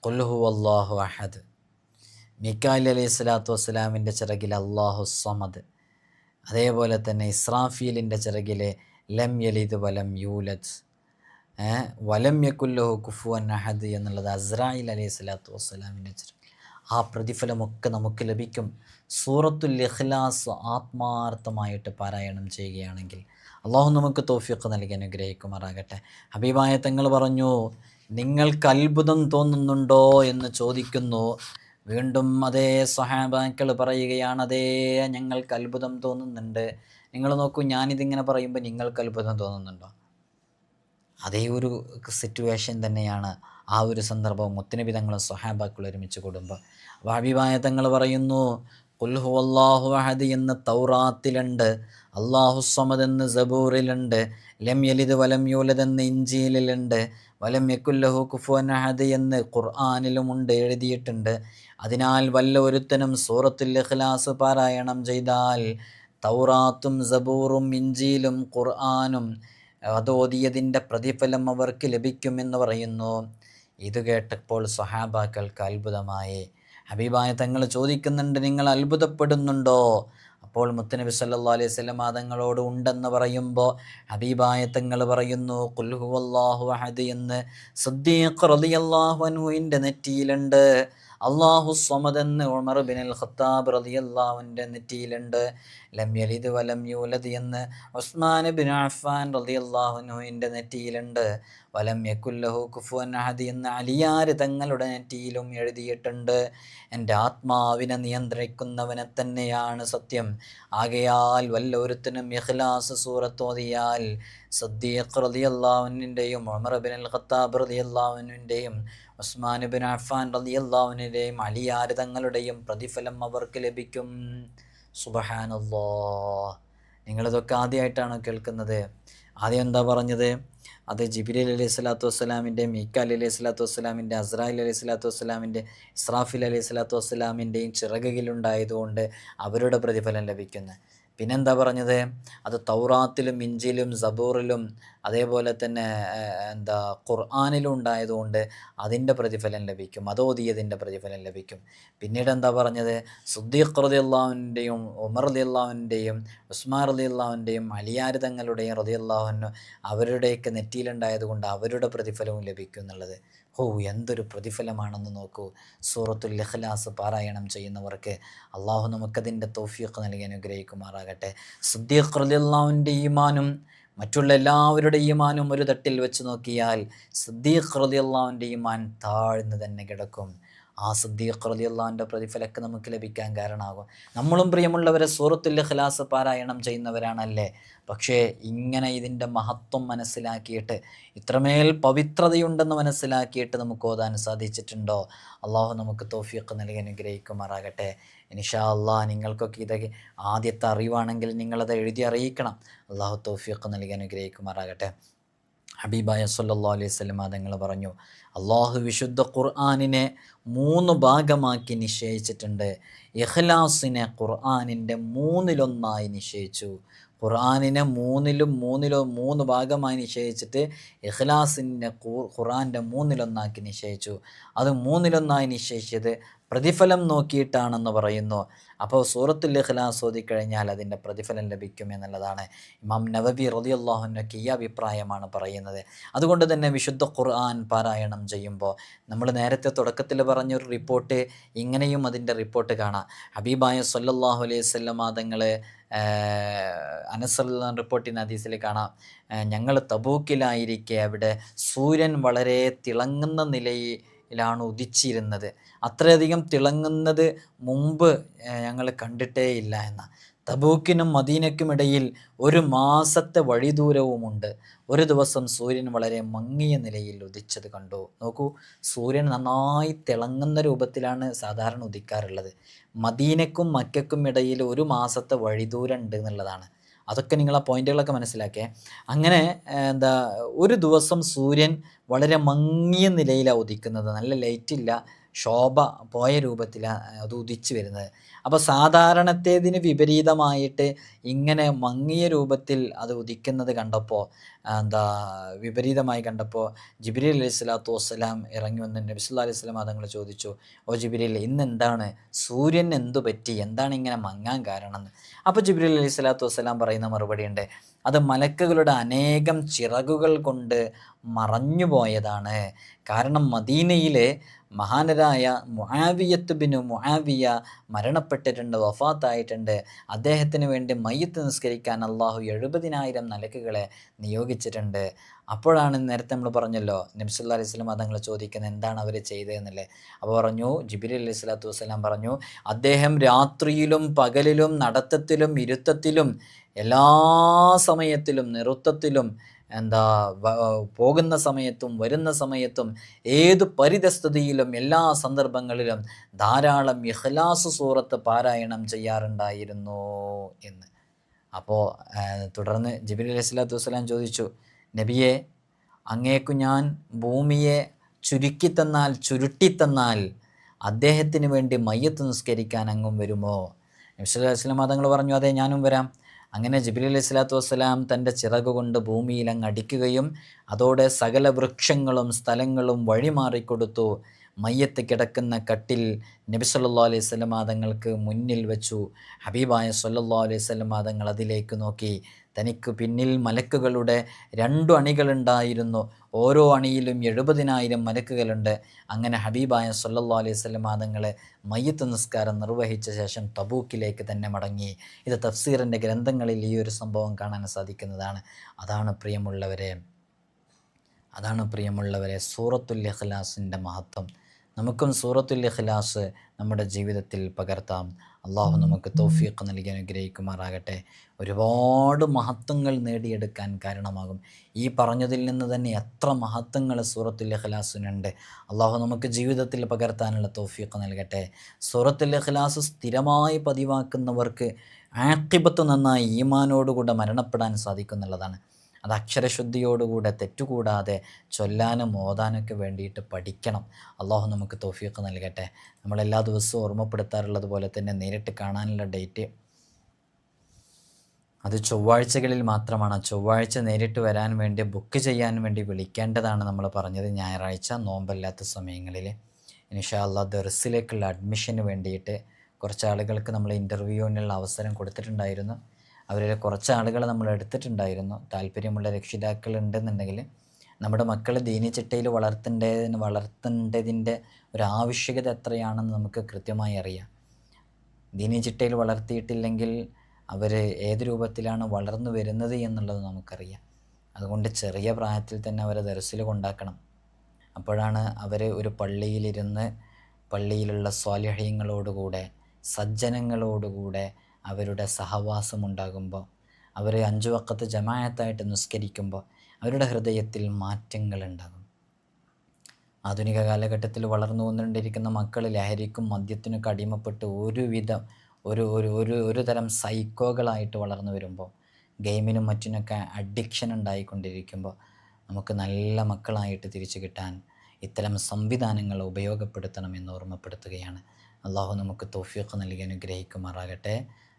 കൊല്ലുഹു അള്ളാഹു അഹദ്. മിക്കാലി അലൈഹി സ്വലാത്തു വസ്സലാമിന്റെ ചിറകിൽ അള്ളാഹു സമദ്. അതേപോലെ തന്നെ ഇസ്രാഫീലിന്റെ ചിറകിലെ ലം യലിദ് വലം യൂലദ്. വലം യക്കുല്ലുഹു കുഫുവൻ അഹദ് എന്നുള്ളത് അസ്രായിൽ അലൈഹി സ്വലാത്തു വസ്സലാമിന്റെ ചിറകിൽ. ആ പ്രതിഫലമൊക്കെ നമുക്ക് ലഭിക്കും. സൂറത്തുൽ ഇഖ്ലാസ് ആത്മാർത്ഥമായിട്ട് പാരായണം ചെയ്യുകയാണെങ്കിൽ അള്ളാഹു നമുക്ക് തോഫിയൊക്കെ നൽകി അനുഗ്രഹിക്കുമാറാകട്ടെ. ഹബീബായ തങ്ങൾ പറഞ്ഞു നിങ്ങൾക്ക് അത്ഭുതം തോന്നുന്നുണ്ടോ എന്ന് ചോദിക്കുന്നു. വീണ്ടും അതേ സഹാബാക്കൾ പറയുകയാണ് അതേ ഞങ്ങൾക്ക് അത്ഭുതം തോന്നുന്നുണ്ട്. നിങ്ങൾ നോക്കൂ ഞാനിതിങ്ങനെ പറയുമ്പോൾ നിങ്ങൾക്ക് അത്ഭുതം തോന്നുന്നുണ്ടോ? അതേ ഒരു സിറ്റുവേഷൻ തന്നെയാണ്. ആ ഒരു സന്ദർഭം മുത്തനബി തങ്ങളും സ്വഹാബാക്കൾ ഒരുമിച്ച് കൂടുമ്പോൾ അപ്പോൾ ഹബീബായ തങ്ങൾ പറയുന്നു കുൽഹു അള്ളാഹു അഹദ് എന്ന് തൗറാത്തിലുണ്ട് അള്ളാഹു സമദ് എന്ന് സബൂറിലുണ്ട് ലം യലിദ് വലം യൂലദ് എന്ന് ഇഞ്ചിയിലുണ്ട് വലം യക്കുല്ലഹു കുഫുവൻ അഹദ് എന്ന് ഖുർആാനിലുമുണ്ട് എഴുതിയിട്ടുണ്ട്. അതിനാൽ വല്ല ഒരുത്തനും സൂറത്തുൽ ഇഖ്ലാസ് പാരായണം ചെയ്താൽ തൗറാത്തും സബൂറും ഇഞ്ചിയിലും ഖുർആാനും അതോതിയതിന്റെ പ്രതിഫലം അവർക്ക് ലഭിക്കുമെന്ന് പറയുന്നു. ഇത് കേട്ടപ്പോൾ സ്വഹാബാക്കൾക്ക് അത്ഭുതമായി ഹബീബായ തങ്ങൾ ചോദിക്കുന്നുണ്ട് നിങ്ങൾ അത്ഭുതപ്പെടുന്നുണ്ടോ? അപ്പോൾ മുത്തനബി സല്ലാ അലൈഹി സ്വലം തങ്ങളോട് ഉണ്ടെന്ന് പറയുമ്പോൾ ഹബീബായ തങ്ങൾ പറയുന്നു കുൽഹുവല്ലാഹു അഹദ് എന്ന് സദ്ദീഖ് റളിയല്ലാഹു നെറ്റിയിലുണ്ട്. അള്ളാഹു എന്ന് ഉമർ ബിൻ അൽ ഖത്താബ് അള്ളാഹുവിന്റെ നെറ്റിയിലുണ്ട്. ലം യലിദ് വലം യൂലദ് എന്ന് ഉസ്മാൻ ബിൻ അഫ്ഫാൻ റളിയല്ലാഹുവിന്റെ നെറ്റിയിലുണ്ട്. വലം യക്കുല്ലഹു കുഫുവൻ അഹദ് എന്ന് അലിയാർ തങ്ങളുടെ നെറ്റിയിലും എഴുതിയിട്ടുണ്ട്. എന്റെ ആത്മാവിനെ നിയന്ത്രിക്കുന്നവനെ തന്നെയാണ് സത്യം. ആകയാൽ വല്ലൊരുത്തനും ഇഖ്ലാസ് സൂറത്തോതിയാൽ സദ്ദീഖ് റളിയല്ലാഹുവിന്റെയും ഉമർ ബിൻ അൽ ഖത്താബ് റളിയല്ലാഹുവിന്റെയും ഉസ്മാൻ ബിൻ അഫ്ഫാൻ റളിയല്ലാഹുവിന്റെയും അലിയാർ തങ്ങളുടെയും പ്രതിഫലം അവർക്ക് ലഭിക്കും. സുബഹാനല്ലോ നിങ്ങളിതൊക്കെ ആദ്യമായിട്ടാണ് കേൾക്കുന്നത്. ആദ്യം എന്താ പറഞ്ഞത്? അത് ജിബിലി അലൈഹി സ്വലാത്തു വസ്സലാമിന്റെ മീക്കാൽ അലൈഹി സ്വലാത്തു വസ്സലാമിന്റെ അസ്രായിൽ അലൈഹി സ്വലാത്തു വസ്സലാമിന്റെ ഇസ്രാഫിൽ അലൈഹി സ്വലാത്തു വസ്സലാമിന്റെയും ചിറകിലുണ്ടായതുകൊണ്ട് അവരുടെ പ്രതിഫലം ലഭിക്കുന്നത് പിന്നെന്താ പറഞ്ഞത്? അത് തൗറാത്തിലും ഇഞ്ചിലും സബൂറിലും അതേപോലെ തന്നെ എന്താ ഖുർആാനിലുണ്ടായതുകൊണ്ട് അതിന്റെ പ്രതിഫലം ലഭിക്കും അതോദിയതിന്റെ പ്രതിഫലം ലഭിക്കും. പിന്നീട് എന്താ പറഞ്ഞത്? സുദ്ദീഖ് റതി അള്ളാഹുവിന്റെയും ഉമർ റതി അള്ളാഹുവിന്റെയും ഉസ്മാൻ റതി അള്ളാഹുവിന്റെയും അലിയാരി തങ്ങളുടെയും റതി അള്ളാഹുവിനും അവരുടെയൊക്കെ നെറ്റിയിലുണ്ടായത് കൊണ്ട് അവരുടെ പ്രതിഫലവും ലഭിക്കും എന്നുള്ളത്. ഓ എന്തൊരു പ്രതിഫലമാണെന്ന് നോക്കൂ. സൂറത്തുൽ ലഹ്ലാസ് പാരായണം ചെയ്യുന്നവർക്ക് അള്ളാഹു നമുക്കതിന്റെ തോഫിയൊക്കെ നൽകി അനുഗ്രഹിക്കുമാറാകട്ടെ. സുദ്ദീഖ് റതി അള്ളാഹുവിന്റെ ഈമാനും മറ്റുള്ള എല്ലാവരുടെ ഈമാനും ഒരു തട്ടിൽ വെച്ച് നോക്കിയാൽ സിദ്ദീഖ് റതിയുള്ളവന്റെ ഈമാൻ താഴ്ന്നു തന്നെ കിടക്കും. ആ സിദ്ദീഖ് റലിയല്ലാവിന്റെ പ്രതിഫലമൊക്കെ നമുക്ക് ലഭിക്കാൻ കാരണമാകും. നമ്മളും പ്രിയമുള്ളവരെ സൂറത്തുൽ ഇഖ്ലാസ് പാരായണം ചെയ്യുന്നവരാണല്ലേ? പക്ഷേ ഇങ്ങനെ ഇതിന്റെ മഹത്വം മനസ്സിലാക്കിയിട്ട് ഇത്രമേൽ പവിത്രതയുണ്ടെന്ന് മനസ്സിലാക്കിയിട്ട് നമുക്ക് ഓതാൻ സാധിച്ചിട്ടുണ്ടോ? അള്ളാഹു നമുക്ക് തോഫിയൊക്കെ നൽകി അനുഗ്രഹിക്കുമാറാകട്ടെ. ഇനിഷാ അള്ളാഹ് നിങ്ങൾക്കൊക്കെ ഇതൊക്കെ ആദ്യത്തെ അറിവാണെങ്കിൽ നിങ്ങളത് എഴുതി അറിയിക്കണം. അള്ളാഹു തോഫിയൊക്കെ നൽകി അനുഗ്രഹിക്കുമാറാകട്ടെ. ഹബീബായ സല്ലാ അലൈഹി സ്വലം തങ്ങൾ പറഞ്ഞു അള്ളാഹു വിശുദ്ധ ഖുർആാനിനെ മൂന്ന് ഭാഗമാക്കി നിശ്ചയിച്ചിട്ടുണ്ട്. ഇഖ്ലാസിനെ ഖുർആാനിന്റെ മൂന്നിലൊന്നായി നിശ്ചയിച്ചു. ഖുർആാനിനെ മൂന്നിലും മൂന്നിലും മൂന്ന് ഭാഗമായി നിശ്ചയിച്ചിട്ട് ഇഖ്ലാസിന്റെ ഖുർആാന്റെ മൂന്നിലൊന്നാക്കി നിശ്ചയിച്ചു. അത് മൂന്നിലൊന്നായി നിശ്ചയിച്ചത് പ്രതിഫലം നോക്കിയിട്ടാണെന്ന് പറയുന്നു. അപ്പോൾ സൂറത്തുൽ ഇഖ്ലാസ് ഓതിക്കഴിഞ്ഞാൽ അതിന്റെ പ്രതിഫലം ലഭിക്കും എന്നുള്ളതാണ് ഇമാം നവബി റലിയല്ലാഹുനൊക്കെ ഈ അഭിപ്രായമാണ് പറയുന്നത്. അതുകൊണ്ട് തന്നെ വിശുദ്ധ ഖുർആൻ പാരായണം ചെയ്യുമ്പോൾ നമ്മൾ നേരത്തെ തുടക്കത്തിൽ പറഞ്ഞൊരു റിപ്പോർട്ട് ഇങ്ങനെയും അതിന്റെ റിപ്പോർട്ട് കാണാം. ഹബീബായ സല്ലല്ലാഹു അലൈഹി സ്വല്ലം തങ്ങൾ അനസറുള്ള റിപ്പോർട്ടിന് ഹദീസിൽ കാണാം. ഞങ്ങൾ തബൂക്കിലായിരിക്കെ അവിടെ സൂര്യൻ വളരെ തിളങ്ങുന്ന നിലയിലാണ് ഉദിച്ചിരുന്നത്. അത്രയധികം തിളങ്ങുന്നത് മുമ്പ് ഞങ്ങൾ കണ്ടിട്ടേ ഇല്ല എന്ന. തബൂക്കിനും മദീനയ്ക്കും ഇടയിൽ ഒരു മാസത്തെ വഴിദൂരവുമുണ്ട്. ഒരു ദിവസം സൂര്യൻ വളരെ മങ്ങിയ നിലയിൽ ഉദിച്ചത് കണ്ടു. നോക്കൂ സൂര്യൻ നന്നായി തിളങ്ങുന്ന രൂപത്തിലാണ് സാധാരണ ഉദിക്കാറുള്ളത്. മദീനക്കും മക്കും ഇടയിൽ ഒരു മാസത്തെ വഴിദൂരം ഉണ്ട് എന്നുള്ളതാണ്. അതൊക്കെ നിങ്ങൾ ആ പോയിന്റുകളൊക്കെ മനസ്സിലാക്കിയേ അങ്ങനെ എന്താ ഒരു ദിവസം സൂര്യൻ വളരെ മങ്ങിയ നിലയിലാണ് ഉദിക്കുന്നത്. നല്ല ലൈറ്റ് ഇല്ല ശോഭ പോയ രൂപത്തിലാണ് അത് ഉദിച്ചു വരുന്നത്. അപ്പോൾ സാധാരണത്തേതിന് വിപരീതമായിട്ട് ഇങ്ങനെ മങ്ങിയ രൂപത്തിൽ അത് ഉദിക്കുന്നത് കണ്ടപ്പോൾ എന്താ വിപരീതമായി കണ്ടപ്പോൾ ജിബിരി അലൈഹി സ്വലാത്തു വസ്സലാം ഇറങ്ങി വന്ന് നബിസുല്ലാ അലൈഹി സ്വലാം അതങ്ങൾ ചോദിച്ചു ഓ ജിബിരി ഇന്ന് എന്താണ്? സൂര്യൻ എന്തു പറ്റി? എന്താണ് ഇങ്ങനെ മങ്ങാൻ കാരണം? എന്ന്. അപ്പോൾ ജിബിരി അലൈഹി സ്വലാത്തു വസ്സലാം പറയുന്ന മറുപടി ഉണ്ട് അത് മലക്കുകളുടെ അനേകം ചിറകുകൾ കൊണ്ട് മറഞ്ഞു പോയതാണ് കാരണം മദീനയിലെ മഹാനരായ മുആവിയത്ത് ബിനു മുആവിയ മരണപ്പെട്ടിട്ടുണ്ട് വഫാത്തായിട്ടുണ്ട്. അദ്ദേഹത്തിന് വേണ്ടി മയ്യത്ത് നിസ്കരിക്കാൻ അള്ളാഹു എഴുപതിനായിരം നിലക്കുകളെ നിയോഗിച്ചിട്ടുണ്ട്. അപ്പോഴാണ് നേരത്തെ നമ്മൾ പറഞ്ഞല്ലോ നബ്സുല്ലാ അലൈഹി സ്വലം അതങ്ങൾ ചോദിക്കുന്നത് എന്താണ് അവർ ചെയ്തതെന്നല്ലേ. അപ്പോൾ പറഞ്ഞു ജിബിരി അലൈഹി സ്വലാത്തു വസ്സലാം പറഞ്ഞു അദ്ദേഹം രാത്രിയിലും പകലിലും നടത്തത്തിലും ഇരുത്തത്തിലും എല്ലാ സമയത്തിലും നൃത്തത്തിലും എന്താ പോകുന്ന സമയത്തും വരുന്ന സമയത്തും ഏത് പരിതസ്ഥിതിയിലും എല്ലാ സന്ദർഭങ്ങളിലും ധാരാളം ഇഹ്ലാസ് സൂറത്ത് പാരായണം ചെയ്യാറുണ്ടായിരുന്നു എന്ന്. അപ്പോൾ തുടർന്ന് ജിബിലി അലൈഹി സ്വലാത്തു വസ്സലാം ചോദിച്ചു നബിയെ അങ്ങേക്കു ഞാൻ ഭൂമിയെ ചുരുക്കിത്തന്നാൽ ചുരുട്ടിത്തന്നാൽ അദ്ദേഹത്തിന് വേണ്ടി മയ്യത്ത് നിസ്കരിക്കാൻ അങ്ങും വരുമോ? നബ്സുല്ലാസ്ലാം തങ്ങൾ പറഞ്ഞു അതെ ഞാനും വരാം. അങ്ങനെ ജിബിലി അലൈഹി സ്വലാത്തു വസ്സലാം തന്റെ ചിറക് കൊണ്ട് ഭൂമിയിൽ അങ്ങ് അടിക്കുകയും അതോടെ സകല വൃക്ഷങ്ങളും സ്ഥലങ്ങളും വഴിമാറിക്കൊടുത്തു. മയ്യത്ത് കിടക്കുന്ന കട്ടിൽ നബി സല്ലാ അലൈഹി സ്വലമാ തങ്ങൾക്ക് മുന്നിൽ വെച്ചു. ഹബീബായ സല്ലാ അലൈഹി സ്വലമാ തങ്ങൾ അതിലേക്ക് നോക്കി. തനിക്ക് പിന്നിൽ മലക്കുകളുടെ രണ്ടു അണികളുണ്ടായിരുന്നു. ഓരോ അണിയിലും എഴുപതിനായിരം മലക്കുകളുണ്ട്. അങ്ങനെ ഹബീബായ സല്ലാ അലൈഹി സ്വലം ആദങ്ങളെ മയ്യത്ത് നിസ്കാരം നിർവഹിച്ച ശേഷം തബൂക്കിലേക്ക് തന്നെ മടങ്ങി. ഇത് തഫ്സീറിന്റെ ഗ്രന്ഥങ്ങളിൽ ഈ ഒരു സംഭവം കാണാൻ സാധിക്കുന്നതാണ്. അതാണ് പ്രിയമുള്ളവരെ അതാണ് പ്രിയമുള്ളവരെ സൂറത്തുൽ ഇഖ്ലാസിന്റെ മഹത്വം. നമുക്കും സൂറത്തുൽ ഇഖ്ലാസ് നമ്മുടെ ജീവിതത്തിൽ പകർത്താം. അള്ളാഹു നമുക്ക് തൗഫീഖ് നൽകി അനുഗ്രഹിക്കുമാറാകട്ടെ. ഒരുപാട് മഹത്വങ്ങൾ നേടിയെടുക്കാൻ കാരണമാകും. ഈ പറഞ്ഞതിൽ നിന്ന് തന്നെ എത്ര മഹത്വങ്ങൾ സൂറത്തുൽ ഇഖ്ലാസിനുണ്ട്. അള്ളാഹു നമുക്ക് ജീവിതത്തിൽ പകർത്താനുള്ള തൗഫീഖ് നൽകട്ടെ. സൂറത്തുൽ ഇഖ്ലാസ് സ്ഥിരമായി പതിവാക്കുന്നവർക്ക് ആക്കിബത്ത് നന്നായി ഈമാനോടുകൂടെ മരണപ്പെടാൻ സാധിക്കുന്നുള്ളതാണ്. അത് അക്ഷരശുദ്ധിയോടുകൂടെ തെറ്റുകൂടാതെ ചൊല്ലാനും ഓതാനൊക്കെ വേണ്ടിയിട്ട് പഠിക്കണം. അള്ളാഹു നമുക്ക് തോഫിയൊക്കെ നൽകട്ടെ. നമ്മളെല്ലാ ദിവസവും ഓർമ്മപ്പെടുത്താറുള്ളത് പോലെ തന്നെ നേരിട്ട് കാണാനുള്ള ഡേറ്റ് അത് ചൊവ്വാഴ്ചകളിൽ മാത്രമാണ്. ചൊവ്വാഴ്ച നേരിട്ട് വരാൻ വേണ്ടി ബുക്ക് ചെയ്യാൻ വേണ്ടി വിളിക്കേണ്ടതാണ് നമ്മൾ പറഞ്ഞത് ഞായറാഴ്ച നോമ്പല്ലാത്ത സമയങ്ങളിൽ. ഇൻഷാ അള്ളാഹ് ദർസിലേക്കുള്ള അഡ്മിഷന് വേണ്ടിയിട്ട് കുറച്ച് ആളുകൾക്ക് നമ്മൾ ഇന്റർവ്യൂവിനുള്ള അവസരം കൊടുത്തിട്ടുണ്ടായിരുന്നു. അവരിൽ കുറച്ച് ആളുകൾ നമ്മൾ എടുത്തിട്ടുണ്ടായിരുന്നു. താല്പര്യമുള്ള രക്ഷിതാക്കൾ ഉണ്ടെന്നുണ്ടെങ്കിൽ നമ്മുടെ മക്കൾ ദീനിച്ചിട്ടയിൽ വളർത്തേണ്ടതിന് വളർത്തേണ്ടതിന്റെ ഒരു ആവശ്യകത എത്രയാണെന്ന് നമുക്ക് കൃത്യമായി അറിയാം. ദീനിച്ചിട്ടയിൽ വളർത്തിയിട്ടില്ലെങ്കിൽ അവർ ഏത് രൂപത്തിലാണ് വളർന്നു വരുന്നത് എന്നുള്ളത് നമുക്കറിയാം. അതുകൊണ്ട് ചെറിയ പ്രായത്തിൽ തന്നെ അവരെ ദർസിൽ കൊണ്ടാക്കണം. അപ്പോഴാണ് അവർ ഒരു പള്ളിയിലിരുന്ന് പള്ളിയിലുള്ള സ്വാലഹ്യങ്ങളോടുകൂടെ സജ്ജനങ്ങളോടുകൂടെ അവരുടെ സഹവാസം ഉണ്ടാകുമ്പോൾ അവർ അഞ്ചു വക്കത്ത് ജമായത്തായിട്ട് നിസ്കരിക്കുമ്പോൾ അവരുടെ ഹൃദയത്തിൽ മാറ്റങ്ങൾ ഉണ്ടാകും ആധുനിക കാലഘട്ടത്തിൽ വളർന്നു വന്നുകൊണ്ടിരിക്കുന്ന മക്കൾ ലഹരിക്കും മദ്യത്തിനൊക്കെ അടിമപ്പെട്ട് ഒരുവിധം ഒരു ഒരു ഒരു ഒരു തരം സൈക്കോകളായിട്ട് വളർന്നു വരുമ്പോൾ ഗെയിമിനും മറ്റിനൊക്കെ അഡിക്ഷൻ ഉണ്ടായിക്കൊണ്ടിരിക്കുമ്പോൾ നമുക്ക് നല്ല മക്കളായിട്ട് തിരിച്ചു കിട്ടാൻ ഇത്തരം സംവിധാനങ്ങൾ ഉപയോഗപ്പെടുത്തണം എന്ന് ഓർമ്മപ്പെടുത്തുകയാണ്. അള്ളാഹു നമുക്ക് തോഫിയൊക്കെ നൽകി അനുഗ്രഹിക്കുമാറാകട്ടെ.